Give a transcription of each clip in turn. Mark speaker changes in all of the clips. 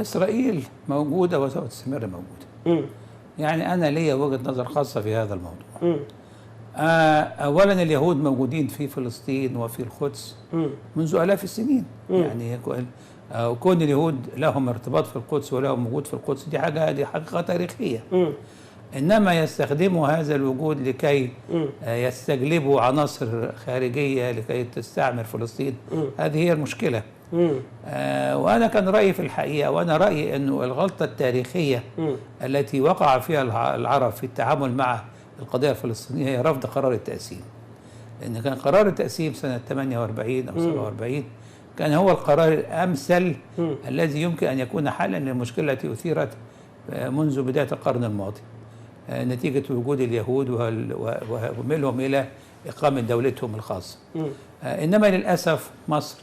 Speaker 1: إسرائيل موجودة وسوف تستمر موجودة
Speaker 2: مم.
Speaker 1: يعني أنا ليا وجهة نظر خاصة في هذا الموضوع
Speaker 2: مم.
Speaker 1: آه، اولا اليهود موجودين في فلسطين وفي القدس. منذ آلاف السنين
Speaker 2: مم.
Speaker 1: يعني آه، كون اليهود لهم ارتباط في القدس ولهم وجود في القدس دي حاجة دي حقيقة تاريخية
Speaker 2: مم.
Speaker 1: إنما يستخدموا هذا الوجود لكي. آه، يستجلبوا عناصر خارجية لكي تستعمر فلسطين. هذه هي
Speaker 2: المشكلة.
Speaker 1: آه، وأنا كان رأيي في الحقيقة وأنا رأيي إنه الغلطة التاريخية
Speaker 2: مم.
Speaker 1: التي وقع فيها الع- العرب في التعامل مع القضية الفلسطينية هي رفض قرار التقسيم لأن كان قرار التقسيم سنة 48 أو 47 كان هو القرار الأمثل
Speaker 2: مم.
Speaker 1: الذي يمكن أن يكون حلا للمشكلة التي أثيرت آه، منذ بداية القرن الماضي آه، نتيجة وجود اليهود وميلهم إلى إقامة دولتهم الخاصة
Speaker 2: مم.
Speaker 1: آه، إنما للأسف مصر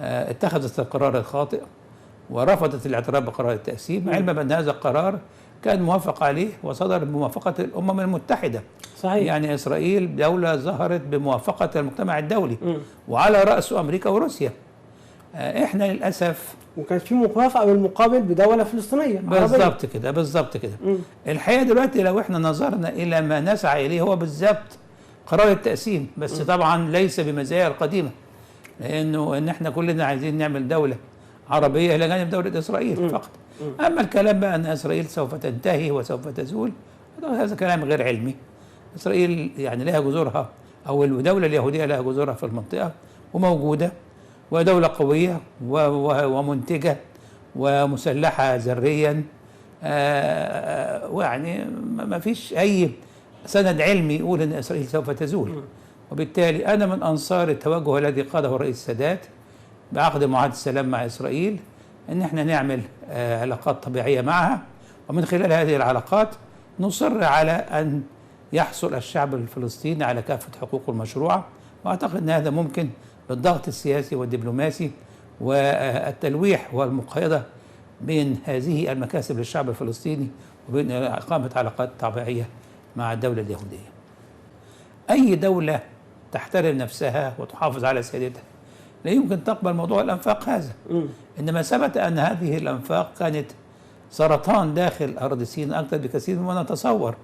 Speaker 1: اتخذت القرار الخاطئ ورفضت الاعتراف بقرار التقسيم علما بأن هذا القرار كان موافق عليه وصدر بموافقة الأمم المتحدة.
Speaker 2: صحيح.
Speaker 1: يعني إسرائيل دولة ظهرت بموافقة المجتمع الدولي
Speaker 2: مم.
Speaker 1: وعلى راسه أمريكا وروسيا. آه، إحنا للأسف
Speaker 2: وكان في موافقه بالمقابل بدولة فلسطينية عربية.
Speaker 1: بالظبط كده بالظبط كده.
Speaker 2: مم.
Speaker 1: الحقيقة دلوقتي لو إحنا نظرنا إلى ما نسعى إليه هو بالظبط قرار التقسيم بس طبعا ليس بمزايا القديمة. لأنه إن إحنا كلنا عايزين نعمل دولة عربية إلى جانب دولة إسرائيل فقط. أما الكلام بقى إن إسرائيل سوف تنتهي وسوف تزول هذا كلام غير علمي. إسرائيل يعني لها جذورها. أو الدولة اليهودية لها جذورها في المنطقة وموجودة ودولة قوية ومنتجة ومسلحة ذريا. آه، ويعني ما ما فيش أي سند علمي يقول إن إسرائيل سوف تزول. وبالتالي أنا من أنصار التوجه الذي قاده الرئيس السادات بعقد معاهدة السلام مع إسرائيل إن إحنا نعمل آه، علاقات طبيعية معها ومن خلال هذه العلاقات نصر على أن يحصل الشعب الفلسطيني على كافة حقوقه المشروعة وأعتقد إن هذا ممكن بالضغط السياسي والدبلوماسي والتلويح والمقايضة بين هذه المكاسب للشعب الفلسطيني وبين إقامة علاقات طبيعية مع الدولة اليهودية. أي دولة تحترم نفسها وتحافظ على سيادتها. لا يمكن تقبل موضوع الأنفاق هذا.
Speaker 2: مم.
Speaker 1: إنما ثبت أن هذه الأنفاق كانت سرطان داخل أرض سيناء أكثر بكثير مما نتصور.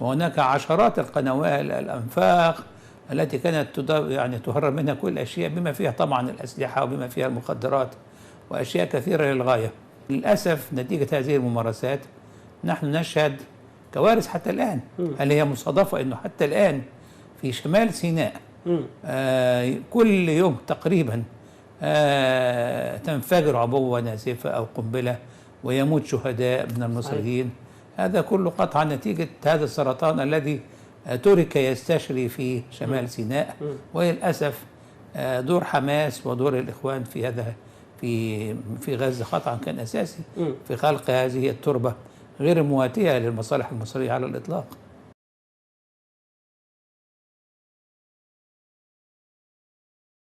Speaker 1: وهناك عشرات القنوات الأنفاق التي كانت يعني تهرب منها كل الاشياء بما فيها طبعا الأسلحة وبما فيها المخدرات وأشياء كثيرة للغاية. للأسف نتيجة هذه الممارسات نحن نشهد كوارث حتى الآن. هل هي مصادفه إنه حتى الآن في شمال سيناء. آه، كل يوم تقريبا آه، تنفجر عبوة ناسفة أو قنبلة ويموت شهداء من المصريين. هذا كله قطعا نتيجة هذا السرطان الذي آه، ترك يستشري في شمال سيناء. وللأسف آه، دور حماس ودور الإخوان في هذا في في غزة قطعا كان أساسي. في خلق هذه التربة غير مواتية للمصالح المصرية على الإطلاق.